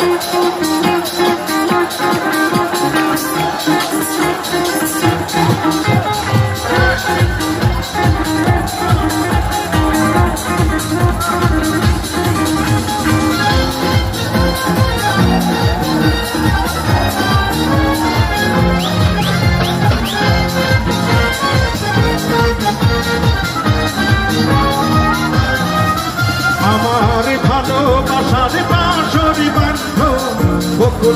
Thank you.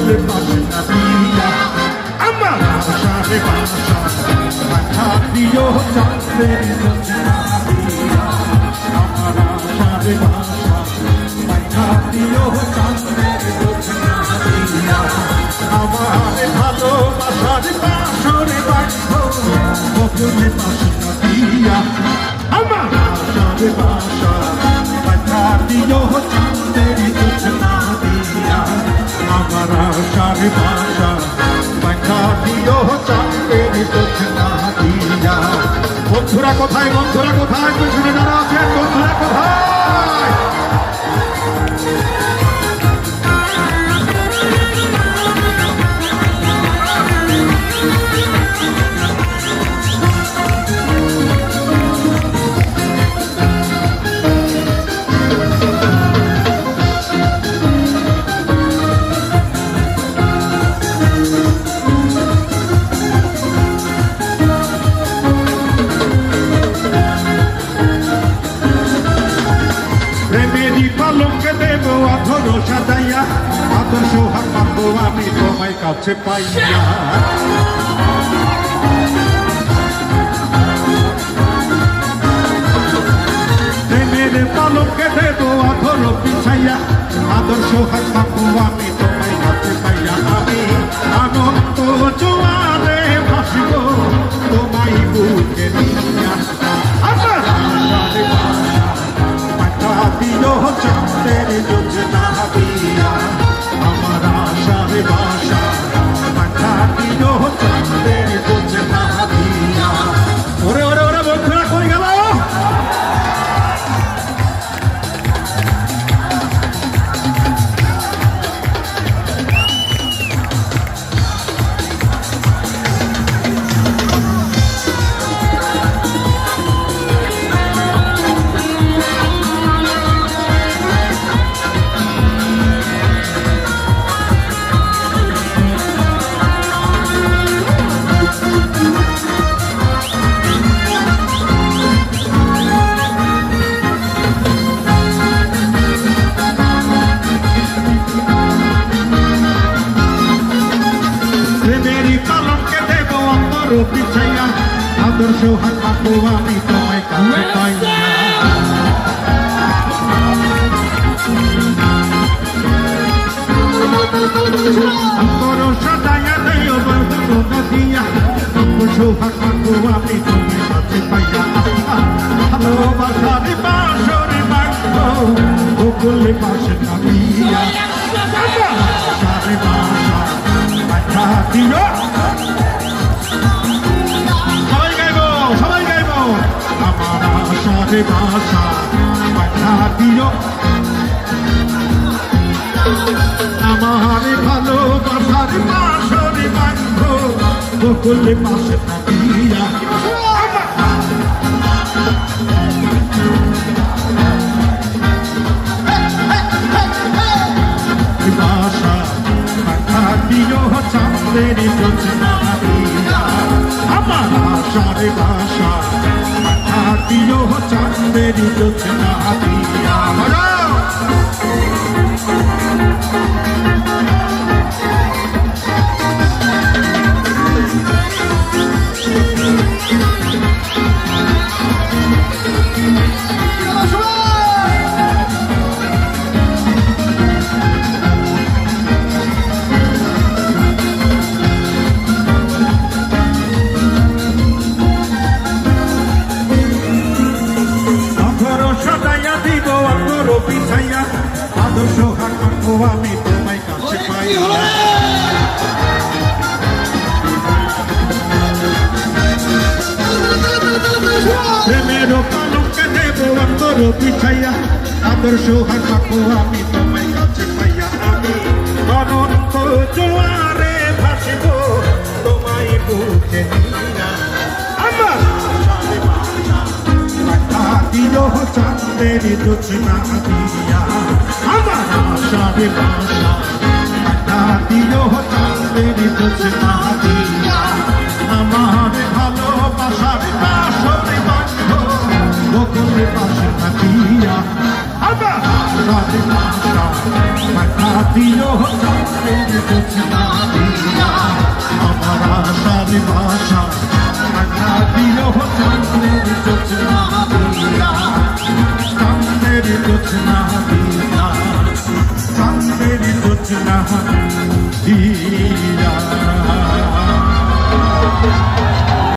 বকুল পাশে না দিয়া আমার আশারে বাসা মাথা দিও চাঁদের যোজনা দিয়া আমার আশারে বাসা মাথা দিও চাঁদের যোজনা দিয়া আমার ভালোবাসার বাসরি বান্ধ বকুল পাশে না দিয়া আমার আশারে বাসা মাথা দিও ভাষা মাথা দিও চাঁদের যোজনা দিয়া বন্ধুরা কোথায় বন্ধুরা কোথায় পেছনে যারা আছেন বন্ধুরা কোথায় প্রেমেরই কাছে তোমায় কাছে পাইয়া নিয়া। আমার আশার বাসা পাবো আমি তোমায় কাছে পাইয়া ভালোবাসার বাসরে বাঁধব বকুল পাশে নামিয়া সারে বাসা মাথা দিও। সবাই আশারে ভাষা মাথা দিও আমার ভালোবাসার বাসরে বান্ধ বকুল পাশে নামিয়া ভাষা মাথা দিও চাঁদের যোজনা আমার আশার ভাষা দিও চাঁদের যোজনা দিয়া বাজাও! কি হলো প্রেমের পালকে দেব অন্তর পিছাইয়া আদর সোহার পাবো আমি তোমায় কাছে পাইয়া আমি অনন্ত জোয়ারে ভাসিব তোমায় বুকে চাঁদের জোছনা দিয়া আমার আশারে বাসা দিল চাঁদের জোছনা দিয়া আমার ভালোবাসার বাসর বন্ধ গোকুলে পাশে থাকিয়া আমার দিল চাঁদের জোছনা দিয়া আমার আশার বাসা দিল চাঁদের জোছনা দিয়া Silah